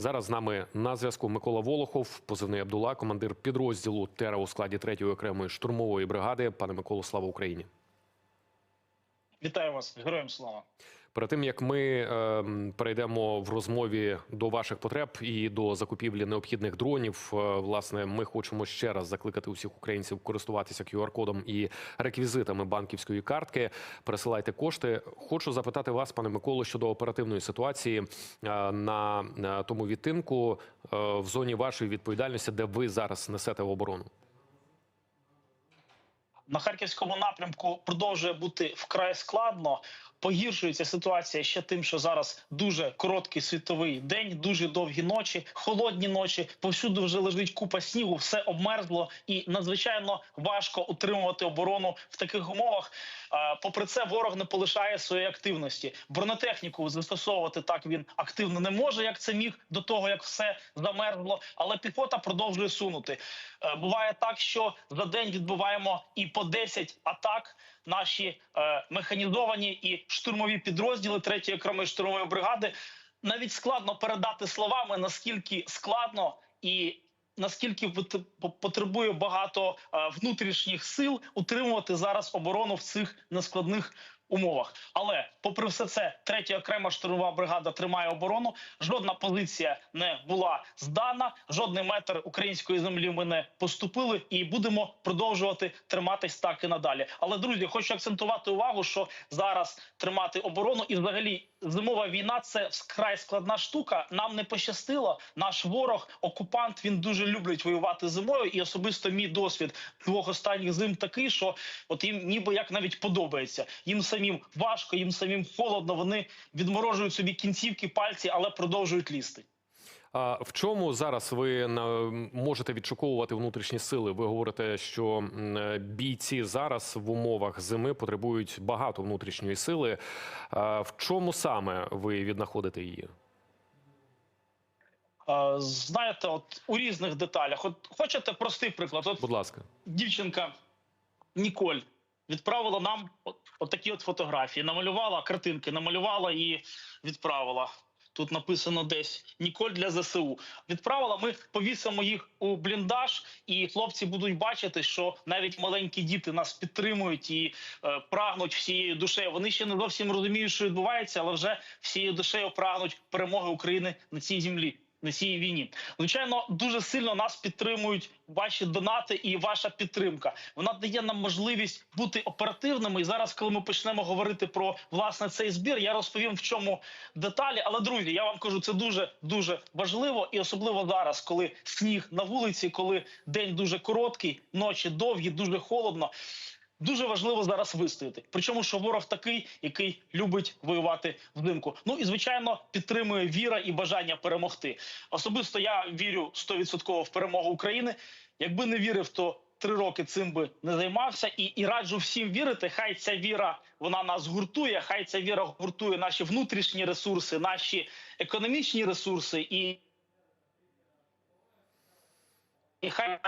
Зараз з нами на зв'язку Микола Волохов, позивний Абдула, командир підрозділу Тера у складі 3-ї окремої штурмової бригади. Пане Миколу, слава Україні! Вітаю вас, героям слава. Перед тим як ми е, перейдемо в розмові до ваших потреб і до закупівлі необхідних дронів, е, власне, ми хочемо ще раз закликати усіх українців користуватися QR-кодом і реквізитами банківської картки. Пересилайте кошти. Хочу запитати вас, пане Миколо, щодо оперативної ситуації е, на, на тому відтинку е, в зоні вашої відповідальності, де ви зараз несете оборону. На харківському напрямку продовжує бути вкрай складно. Погіршується ситуація ще тим, що зараз дуже короткий світовий день, дуже довгі ночі, холодні ночі. Повсюди вже лежить купа снігу, все обмерзло і надзвичайно важко утримувати оборону в таких умовах. Попри це, ворог не полишає своєї активності. Бронетехніку застосовувати так він активно не може, як це міг до того, як все замерзло. Але піхота продовжує сунути. Е, Буває так, що за день відбуваємо і по 10 атак. Наші е, механізовані і штурмові підрозділи 3-ї окремої штурмової бригади. Навіть складно передати словами, наскільки складно і наскільки потребує багато е, внутрішніх сил утримувати зараз оборону в цих нескладних умовах. Але, попри все це, третя окрема штурмова бригада тримає оборону. Жодна позиція не була здана, жодний метр української землі ми не поступили, і будемо продовжувати триматись так і надалі. Але друзі, хочу акцентувати увагу, що зараз тримати оборону і взагалі зимова війна це вкрай складна штука. Нам не пощастило. Наш ворог, окупант, він дуже любить воювати зимою. І особисто мій досвід двох останніх зим такий, що от їм ніби як навіть подобається. Їм самим важко, їм самим холодно. Вони відморожують собі кінцівки, пальці, але продовжують лізти. А в чому зараз ви можете відшуковувати внутрішні сили? Ви говорите, що бійці зараз в умовах зими потребують багато внутрішньої сили. А в чому саме ви віднаходите її? Знаєте, от у різних деталях. От хочете простий приклад? От Будь ласка. дівчинка Ніколь відправила нам от, от такі от фотографії. Намалювала картинки, намалювала і відправила. Тут написано десь Ніколь для ЗСУ. Відправила. Ми повісимо їх у бліндаж, і хлопці будуть бачити, що навіть маленькі діти нас підтримують і е, прагнуть всією душею. Вони ще не зовсім розуміють, що відбувається, але вже всією душею прагнуть перемоги України на цій землі. На цій війні, звичайно, дуже сильно нас підтримують ваші донати і ваша підтримка. Вона дає нам можливість бути оперативними. І зараз, коли ми почнемо говорити про власне цей збір, я розповім в чому деталі. Але друзі, я вам кажу, це дуже дуже важливо, і особливо зараз, коли сніг на вулиці, коли день дуже короткий, ночі довгі, дуже холодно. Дуже важливо зараз вистояти. Причому, що ворог такий, який любить воювати взимку. Ну і звичайно підтримує віра і бажання перемогти. Особисто я вірю 100% в перемогу України. Якби не вірив, то три роки цим би не займався. І, і раджу всім вірити. Хай ця віра вона нас гуртує. Хай ця віра гуртує наші внутрішні ресурси, наші економічні ресурси і, і хай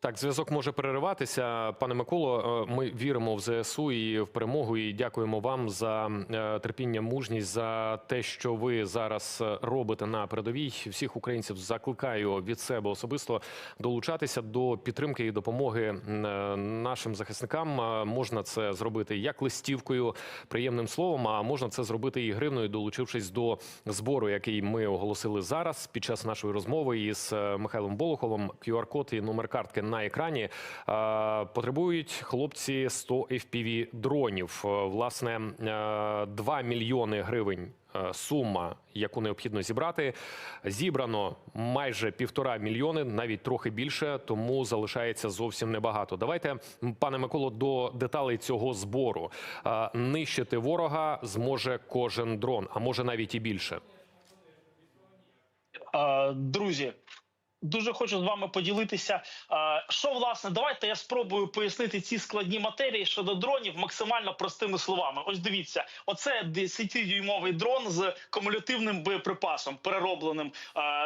Так, зв'язок може перериватися. Пане Миколо, е, ми віримо в ЗСУ і в перемогу. І дякуємо вам за е, терпіння, мужність за те, що ви зараз е, робите на передовій. Всіх українців закликаю від себе особисто долучатися до підтримки і допомоги нашим захисникам. Можна це зробити як листівкою, приємним словом, а можна це зробити і гривною, долучившись до збору, який ми оголосили зараз під час нашої розмови із Михайлом Болоховим. QR-код і номер картки на екрані. Е, Потребують хлопці 100 FPV дронів. Е, Власне, е, 2 мільйони гривень. е, Сума, яку необхідно зібрати, зібрано майже півтора мільйони, навіть трохи більше, тому залишається зовсім небагато. Давайте, пане Миколо, до деталей цього збору. Е, Нищити ворога зможе кожен дрон, а може навіть і більше. Е, Друзі, Дуже хочу з вами поділитися. Що власне, давайте я спробую пояснити ці складні матерії щодо дронів максимально простими словами. Ось дивіться, оце 10-дюймовий дрон з кумулятивним боєприпасом, переробленим.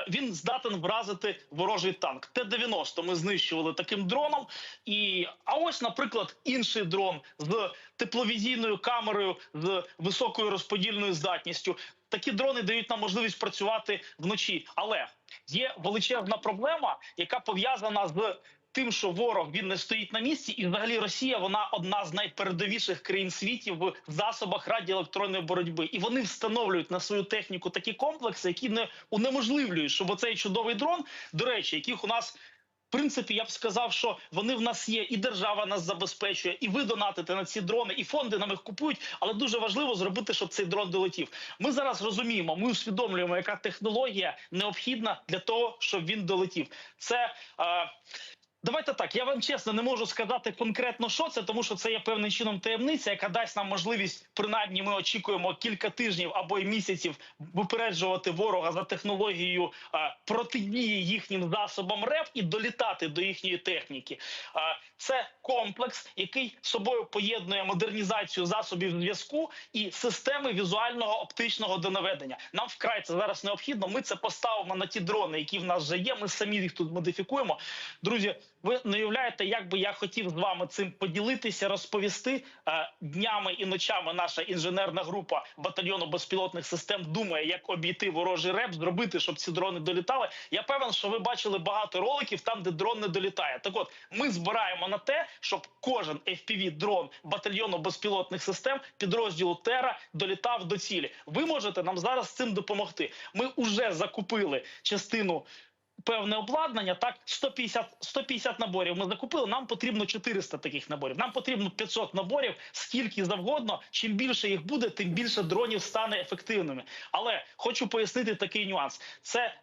Він здатен вразити ворожий танк. Т-90 ми знищували таким дроном. І а ось, наприклад, інший дрон з тепловізійною камерою з високою розподільною здатністю. Такі дрони дають нам можливість працювати вночі, але є величезна проблема, яка пов'язана з тим, що ворог він не стоїть на місці, і взагалі Росія вона одна з найпередовіших країн світів в засобах радіоелектронної боротьби, і вони встановлюють на свою техніку такі комплекси, які не унеможливлюють, щоб оцей чудовий дрон, до речі, яких у нас. Принципі, я б сказав, що вони в нас є, і держава нас забезпечує, і ви донатите на ці дрони, і фонди нам їх купують. Але дуже важливо зробити, щоб цей дрон долетів. Ми зараз розуміємо, ми усвідомлюємо, яка технологія необхідна для того, щоб він долетів. Це е, Давайте так. Я вам чесно не можу сказати конкретно, що це, тому що це є певним чином таємниця, яка дасть нам можливість, принаймні, ми очікуємо кілька тижнів або й місяців випереджувати ворога за технологією е, протидії їхнім засобам РЕП і долітати до їхньої техніки. Е, це комплекс, який собою поєднує модернізацію засобів зв'язку і системи візуального оптичного донаведення. Нам вкрай це зараз необхідно. Ми це поставимо на ті дрони, які в нас вже є. Ми самі їх тут модифікуємо. Друзі, ви не уявляєте, як би я хотів з вами цим поділитися, розповісти Е, днями і ночами. Наша інженерна група батальйону безпілотних систем думає, як обійти ворожий реп, зробити, щоб ці дрони долітали. Я певен, що ви бачили багато роликів там, де дрон не долітає. Так, от ми збираємо на те, щоб кожен fpv дрон батальйону безпілотних систем підрозділу Тера долітав до цілі. Ви можете нам зараз цим допомогти. Ми вже закупили частину певне обладнання, так 150, 150 наборів ми закупили. Нам потрібно 400 таких наборів. Нам потрібно 500 наборів, скільки завгодно. Чим більше їх буде, тим більше дронів стане ефективними. Але хочу пояснити такий нюанс: це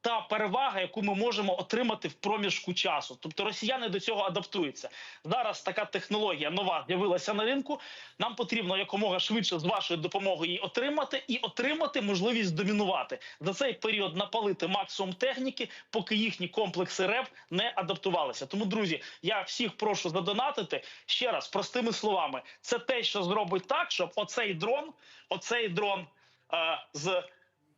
та перевага, яку ми можемо отримати в проміжку часу. Тобто росіяни до цього адаптуються. Зараз така технологія нова з'явилася на ринку. Нам потрібно якомога швидше з вашою допомогою її отримати і отримати можливість домінувати за цей період, напалити максимум техніки, поки їхні комплекси РЕП не адаптувалися. Тому, друзі, я всіх прошу задонатити ще раз простими словами. Це те, що зробить так, щоб оцей дрон, оцей дрон е, з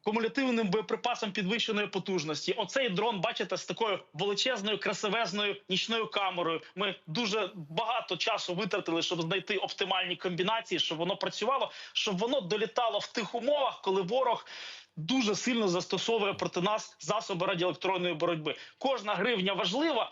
кумулятивним боєприпасом підвищеної потужності. Оцей дрон, бачите, з такою величезною красивезною нічною камерою. Ми дуже багато часу витратили, щоб знайти оптимальні комбінації, щоб воно працювало, щоб воно долітало в тих умовах, коли ворог. Дуже сильно застосовує проти нас засоби радіоелектронної боротьби. Кожна гривня важлива.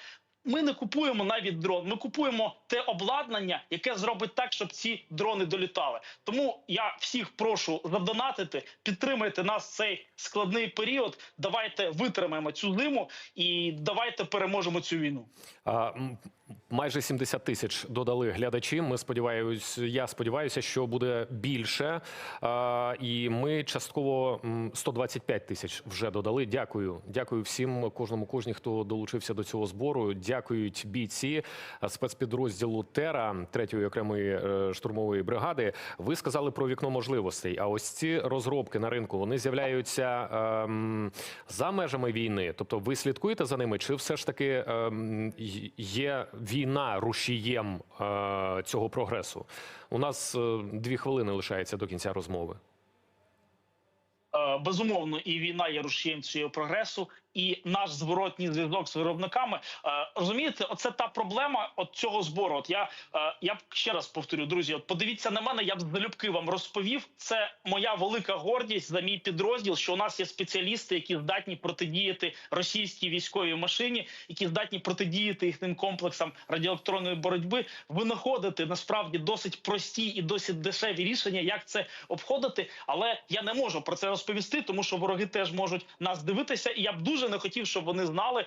Ми не купуємо навіть дрон. Ми купуємо те обладнання, яке зробить так, щоб ці дрони долітали. Тому я всіх прошу задонатити, підтримайте нас цей складний період. Давайте витримаємо цю зиму і давайте переможемо цю війну. А, майже 70 тисяч додали глядачі. Ми сподіваємось, я сподіваюся, що буде більше. І ми частково м, 125 тисяч вже додали. Дякую. Дякую всім, кожному кожній, хто долучився до цього збору. Дякують бійці спецпідрозділу Тера 3-ї окремої е, штурмової бригади. Ви сказали про вікно можливостей. А ось ці розробки на ринку вони з'являються ем, за межами війни. Тобто, ви слідкуєте за ними, чи все ж таки ем, є війна рушієм е, цього прогресу? У нас е, дві хвилини лишається до кінця розмови. Е, безумовно, і війна є рушієм цього прогресу, і наш зворотній зв'язок з виробниками. Е, розумієте, оце та проблема от цього збору. От я, е, я ще раз повторю, друзі. От подивіться на мене, я б залюбки вам розповів. Це моя велика гордість за мій підрозділ. Що у нас є спеціалісти, які здатні протидіяти російській військовій машині, які здатні протидіяти їхнім комплексам радіоелектронної боротьби, винаходити насправді досить прості і досить дешеві рішення, як це обходити. Але я не можу про це розповісти, тому що вороги теж можуть нас дивитися, і я б дуже не хотів, щоб вони знали.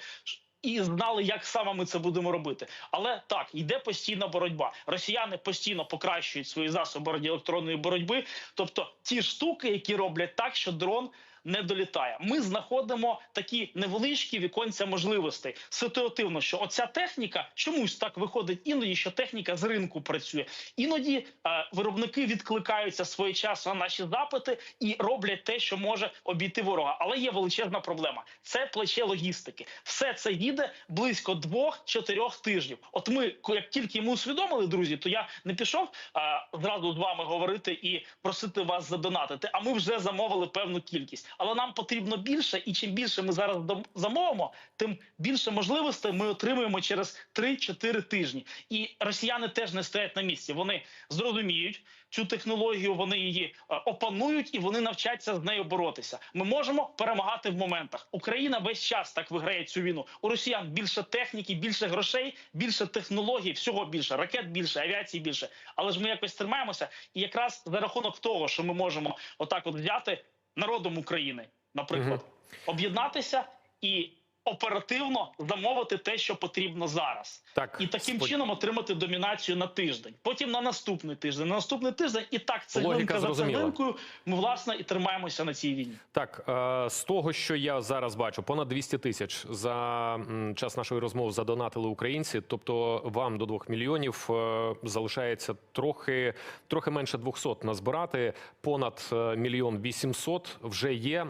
І знали, як саме ми це будемо робити. Але так йде постійна боротьба. Росіяни постійно покращують свої засоби радіоелектронної боротьби. Тобто ті штуки, які роблять так, що дрон не долітає. Ми знаходимо такі невеличкі віконця можливостей. Ситуативно, що оця техніка чомусь так виходить іноді, що техніка з ринку працює. Іноді е, виробники відкликаються своєчасно на наші запити і роблять те, що може обійти ворога. Але є величезна проблема: це плече логістики. Все це їде близько двох-чотирьох тижнів. От ми, як тільки ми усвідомили, друзі, то я не пішов а, зразу з вами говорити і просити вас задонатити. А ми вже замовили певну кількість. Але нам потрібно більше, і чим більше ми зараз замовимо, тим більше можливостей ми отримуємо через 3-4 тижні. І росіяни теж не стоять на місці. Вони зрозуміють цю технологію, вони її е, опанують і вони навчаться з нею боротися. Ми можемо перемагати в моментах. Україна весь час так виграє цю війну. У росіян більше техніки, більше грошей, більше технологій, всього більше, ракет більше, авіації більше. Але ж ми якось тримаємося. І якраз за рахунок того, що ми можемо отак от взяти народом України, наприклад, об'єднатися і оперативно замовити те, що потрібно зараз, Так, і таким спод- чином отримати домінацію на тиждень. Потім на наступний тиждень, на наступний тиждень, і так цеглинка за цеглинкою. Ми власне і тримаємося на цій війні. Так, е, з того, що я зараз бачу, понад 200 тисяч за час нашої розмови задонатили українці. Тобто вам до 2 мільйонів е, залишається трохи, трохи менше 200 назбирати. Понад е, мільйон 800 вже є.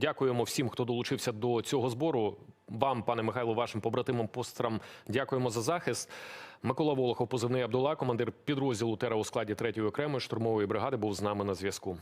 Дякуємо всім, хто долучився цього збору. Вам, пане Михайло, вашим побратимам пострам дякуємо за захист. Микола Волохов, позивний Абдула, командир підрозділу Тера у складі 3-ї окремої штурмової бригади, був з нами на зв'язку.